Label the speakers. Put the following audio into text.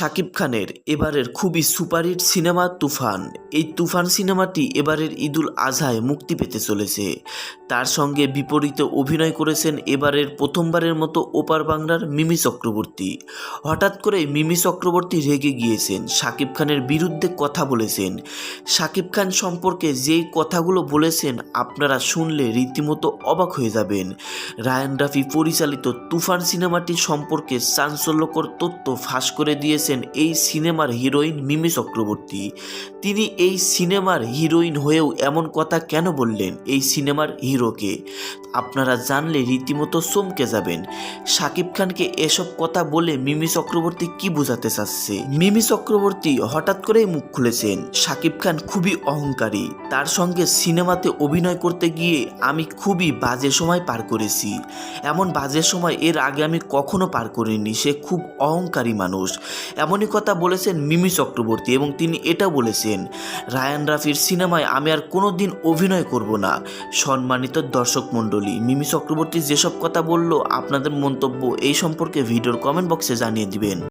Speaker 1: শাকিব খানের এবারের খুবই সুপারহিট সিনেমা তুফান। এই তুফান সিনেমাটি এবারের ঈদুল আজহায় মুক্তি পেতে চলেছে। তার সঙ্গে বিপরীতে অভিনয় করেছেন এবারের প্রথমবারের মতো ওপার বাংলার মিমি চক্রবর্তী। হঠাৎ করে মিমি চক্রবর্তী রেগে গিয়েছেন। শাকিব খানের বিরুদ্ধে কথা বলেছেন। শাকিব খান সম্পর্কে যেই কথাগুলো বলেছেন, আপনারা শুনলে রীতিমতো অবাক হয়ে যাবেন। রায়ান রাফি পরিচালিত তুফান সিনেমাটি সম্পর্কে চাঞ্চল্যকর তথ্য ফাঁস করে দিয়েছেন এই সিনেমার হিরোইন মিমি চক্রবর্তী। তিনি এই সিনেমার হিরোইন হয়েও এমন কথা কেন বললেন এই সিনেমার হিরোকে? আপনারা জানলে রীতিমতো চমকে যাবেন। শাকিব খানকে এসব কথা বলে মিমি চক্রবর্তী কি বোঝাতে চাচ্ছে? মিমি চক্রবর্তী হঠাৎ করেই মুখ খুলেছেন। শাকিব খান খুবই অহংকারী। তার সঙ্গে সিনেমাতে অভিনয় করতে গিয়ে আমি খুবই বাজে সময় পার করেছি। এমন বাজে সময় এর আগে আমি কখনো পার করিনি। সে খুব অহংকারী মানুষ। এমনই কথা বলেছেন মিমি চক্রবর্তী এবং তিনি এটা বলেছেন, রায়ান রাফির সিনেমায় আমি আর কোনো দিন অভিনয় করব না। সম্মানিত দর্শক মণ্ডলী, মিমি চক্রবর্তী যেসব কথা বলল, আপনাদের মন্তব্য এই সম্পর্কে ভিডিওর কমেন্ট বক্সে জানিয়ে দিবেন।